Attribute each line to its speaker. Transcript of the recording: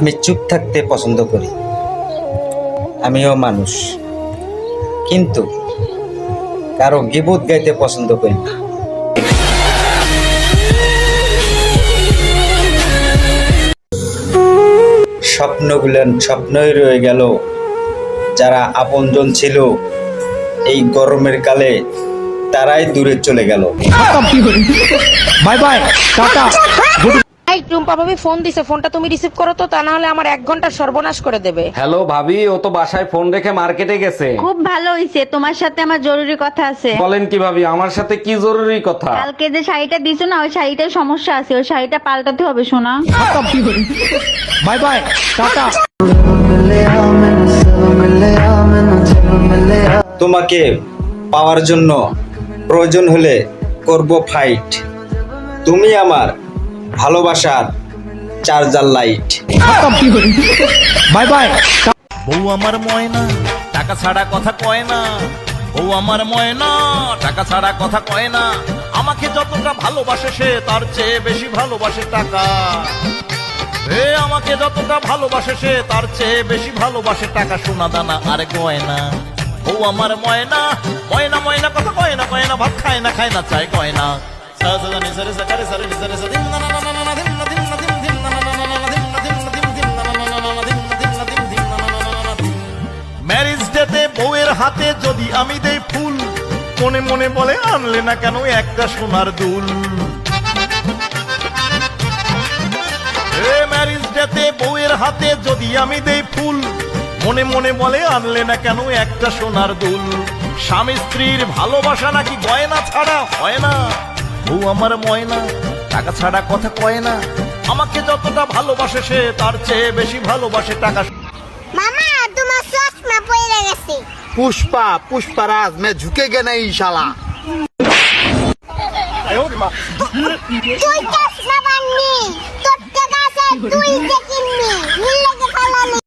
Speaker 1: আমি চুপ থাকতে পছন্দ করি। আমিও মানুষ। কিন্তু কারও গিবুত গাইতে পছন্দ করি না। স্বপ্নগুলেন স্বপ্নই রয়ে গেল। যারা আপনজন ছিল, এই গরমের কালে তারাই দূরে চলে গেল।
Speaker 2: Bye bye, tata.
Speaker 3: এই টুম্পা ভাবি ফোন দিছে ফোনটা তুমি রিসিভ করো তো তা না হলে আমার এক ঘণ্টা সর্বনাশ করে দেবে।
Speaker 4: হ্যালো ভাবি ও তো বাসায় ফোন রেখে মার্কেটে গেছে।
Speaker 5: খুব ভালো হইছে তোমার সাথে আমার জরুরি কথা আছে।
Speaker 4: বলেন কি ভাবি আমার সাথে কি জরুরি কথা?
Speaker 5: কালকে যে শাড়িটা দিছো না ওই শাড়িটার সমস্যা আছে ওই শাড়িটা পাল্টাতে হবে শোনা
Speaker 2: বাই বাই টাটা।
Speaker 1: তোমাকে পাওয়ার জন্য প্রয়োজন হলে করব ফাইট তুমি আমার ভালোবাসার চার্জার লাইট।
Speaker 2: বাই বাই
Speaker 6: বউ আমার ময়না টাকা ছাড়া কথা কয় না। বউ আমার ময়না টাকা ছাড়া কথা কয় না। আমাকে যতটা ভালোবাসে সে তার চেয়ে বেশি ভালোবাসে টাকা। এ আমাকে যতটা ভালোবাসে সে তার চেয়ে বেশি ভালোবাসে টাকা সোনা দানা আর গয়না। বউ আমার ময়না ময়না ময়না কথা কয় না কয় না ভাত খায় না খায় না চায় কয় না। ম্যারেজ ডেতে বউয়ের হাতে যদি আমি দেই ফুল, মনে মনে বলে, আনলে না কেন একটা সোনার দুল? ম্যারেজ ডেতে বউয়ের হাতে যদি আমি দেই ফুল, মনে মনে বলে, আনলে না কেন একটা সোনার দুল? স্বামী স্ত্রীর ভালোবাসা নাকি গয়না ছাড়া হয় না? বউ আমার ময়না টাকা ছাড়া কথা কয় না। আমাকে যতটা ভালোবাসে সে তার চেয়ে বেশি ভালোবাসে টাকা।
Speaker 7: মামা তোমার চশমা পড়ে গেছে।
Speaker 8: পুষ্পা
Speaker 7: পুষ্পারাজ মে ঝুঁকে গে নাই ইশালা তুই